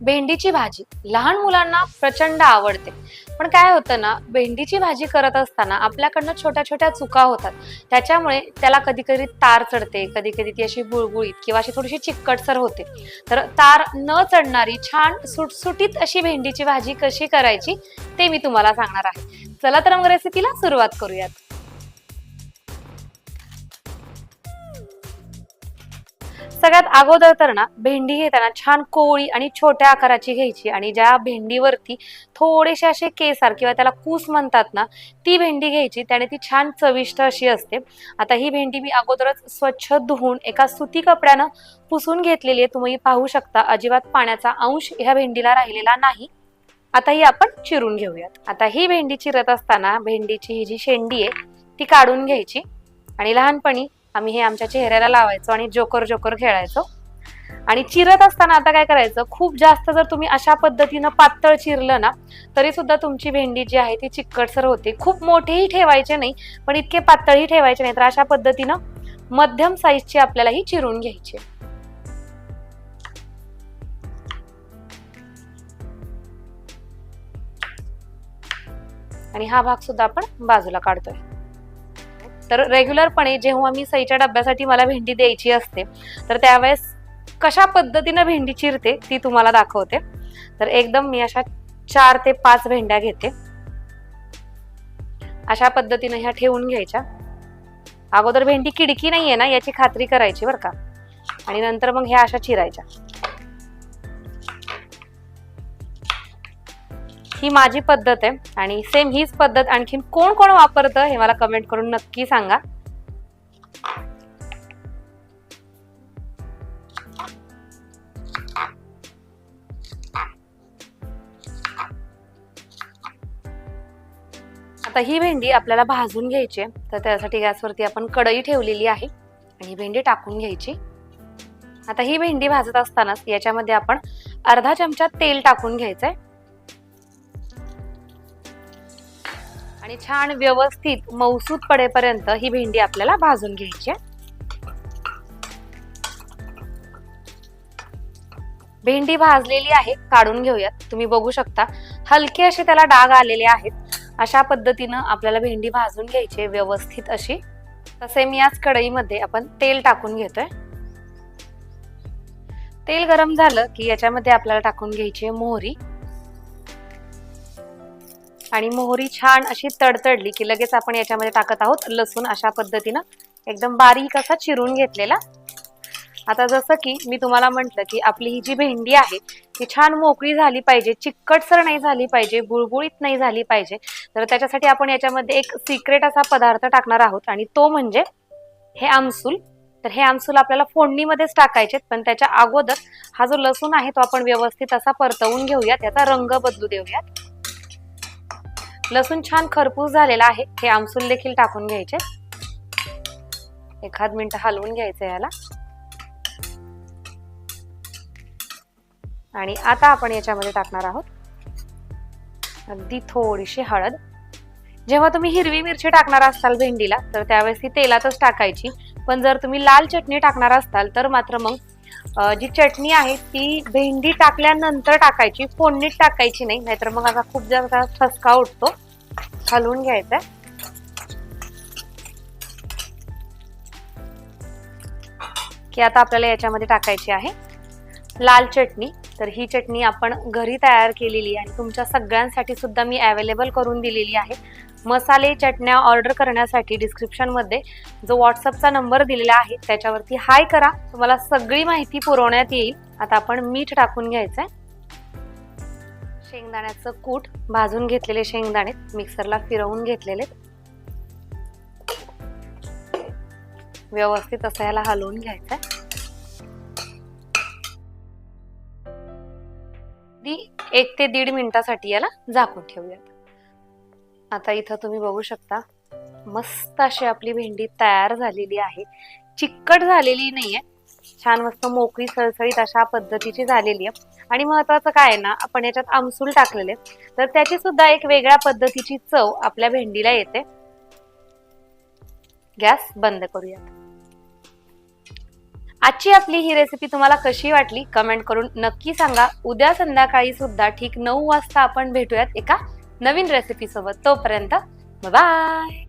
भेंडीची भाजी. लहान मुलांना प्रचंड आवडते. पण काय होतं ना भेंडीची भाजी करत असताना आपल्याकडनं छोट्या छोट्या चुका होतात. त्याच्यामुळे त्याला कधी कधी तार चढते कधी कधी ती अशी बुळबुळीत किंवा अशी थोडीशी चिकटसर होते. तर तार न चढणारी छान सुटसुटीत अशी भेंडीची भाजी कशी करायची ते मी तुम्हाला सांगणार आहे. चला तर मग रेसिपीला सुरुवात करूयात. सगळ्यात अगोदर तर ना भेंडी घेताना छान कोळी आणि छोट्या आकाराची घ्यायची आणि ज्या भेंडीवरती थोडेसे असे केसार किंवा त्याला कूस म्हणतात ना ती भेंडी घ्यायची. त्याने ती छान चविष्ट अशी असते. आता ही भेंडी मी अगोदरच स्वच्छ धुवून एका सुती कपड्यानं पुसून घेतलेली आहे. तुम्ही पाहू शकता अजिबात पाण्याचा अंश ह्या भेंडीला राहिलेला नाही. आता ही आपण चिरून घेऊयात. आता ही भेंडी चिरत असताना भेंडीची ही जी शेंडी आहे ती काढून घ्यायची आणि लहानपणी आम्ही हे आमच्या चेहऱ्याला लावायचो आणि जोकर जोकर खेळायचो. आणि चिरत असताना आता काय करायचं? खूप जास्त जर तुम्ही अशा पद्धतीनं पातळ चिरलं ना तरी सुद्धा तुमची भेंडी जी आहे ती चिकटसर होते. खूप मोठेही ठेवायचे नाही पण इतके पातळही ठेवायचे नाही तर अशा पद्धतीनं मध्यम साईजची आपल्याला ही चिरून घ्यायची आणि हा भाग सुद्धा आपण बाजूला काढतोय. तर रेग्युलरपणे जेव्हा मी सईच्या डब्यासाठी मला भेंडी द्यायची असते तर त्यावेळेस कशा पद्धतीनं भेंडी चिरते ती तुम्हाला दाखवते. तर एकदम मी अशा चार ते पाच भेंड्या घेते. अशा पद्धतीनं ह्या ठेवून घ्यायच्या. अगोदर भेंडी किडकी नाहीये ना याची खात्री करायची बरं का. आणि नंतर मग ह्या अशा चिरायच्या. ही माझी पद्धत आहे. आणि सेम हीच पद्धत आणखीन कोण कोण वापरतं हे मला कमेंट करून नक्की सांगा. आता ही भेंडी आपल्याला भाजून घ्यायची आहे. तर त्यासाठी गॅसवरती आपण कढई ठेवलेली आहे. आणि भेंडी टाकून घ्यायची. आता ही भेंडी भाजत असतानाच याच्यामध्ये आपण अर्धा चमचा तेल टाकून घ्यायचं आहे आणि छान व्यवस्थित मौसूद पडेपर्यंत ही भेंडी आपल्याला भाजून घ्यायची आहे. भेंडी भाजलेली आहे काढून घेऊयात. तुम्ही बघू शकता हलके असे त्याला डाग आलेले आहेत. अशा पद्धतीनं आपल्याला भेंडी भाजून घ्यायची आहे व्यवस्थित अशी. तसे मी याच कढईमध्ये आपण तेल टाकून घेतोय. तेल गरम झालं की याच्यामध्ये आपल्याला टाकून घ्यायची आहे मोहरी. आणि मोहरी छान अशी तडतडली की लगेच आपण याच्यामध्ये टाकत आहोत लसूण अशा पद्धतीनं. एकदम बारीक असा चिरून घेतलेला. आता जसं की मी तुम्हाला म्हटलं की आपली ही जी भेंडी आहे ती छान मोकळी झाली पाहिजे चिकटसर नाही झाली पाहिजे बुळबुळीत नाही झाली पाहिजे. तर त्याच्यासाठी आपण याच्यामध्ये एक सिक्रेट असा पदार्थ टाकणार आहोत आणि तो म्हणजे हे आमसूल. तर हे आमसूल आपल्याला फोडणीमध्येच टाकायचे पण त्याच्या अगोदर हा जो लसूण आहे तो आपण व्यवस्थित असा परतवून घेऊयात त्याचा रंग बदलू देऊयात. लसूण छान खरपूस झालेला आहे. हे आमसूल देखील टाकून घ्यायचे. एखाद मिनिट हलवून घ्यायचं याला. आणि आता आपण याच्यामध्ये टाकणार आहोत. अगदी थोडीशी हळद. जेव्हा तुम्ही हिरवी मिरची टाकणार असाल भेंडीला तर त्यावेळेस ती तेलातच टाकायची. पण जर तुम्ही लाल चटणी टाकणार असाल तर मात्र मग जी चटणी आहे ती भेंडी टाकल्यानंतर टाकायची फोडणीत टाकायची नाही नाहीतर मग असा खूप जास्त ठसका उठतो हलवून घ्यायचा की आता आपल्याला याच्यामध्ये टाकायची आहे लाल चटणी. तर ही चटणी आपण घरी तयार केलेली आहे आणि तुमच्या सगळ्यांसाठी सुद्धा मी अवेलेबल करून दिलेली आहे. मसाले चटण्या ऑर्डर करण्यासाठी डिस्क्रिप्शनमध्ये जो व्हॉट्सअपचा नंबर दिलेला आहे त्याच्यावरती हाय करा. तुम्हाला सगळी माहिती पुरवण्यात येईल. आता आपण मीठ टाकून घ्यायचं आहे शेंगदाण्याचं कूट भाजून घेतलेले शेंगदाणे मिक्सरला फिरवून घेतलेले. व्यवस्थित असं याला हलवून घ्यायचं आहे ती एक ते दीड मिनिटासाठी याला झाकून ठेवूयात. आता इथं तुम्ही बघू शकता मस्त अशी आपली भेंडी तयार झालेली आहे. चिकट झालेली नाहीये. छान मस्त मोकळी सळसळीत अशा पद्धतीची झालेली आहे. आणि महत्वाचं काय आहे ना आपण याच्यात आमसूल टाकलेले तर त्याची सुद्धा एक वेगळ्या पद्धतीची चव आपल्या भेंडीला येते. गॅस बंद करूयात. आजची आपली ही रेसिपी तुम्हाला कशी वाटली कमेंट करून नक्की सांगा. उद्या संध्याकाळी सुद्धा ठीक नऊ वाजता आपण भेटूयात एका नवीन रेसिपी सोबत. तोपर्यंत बाय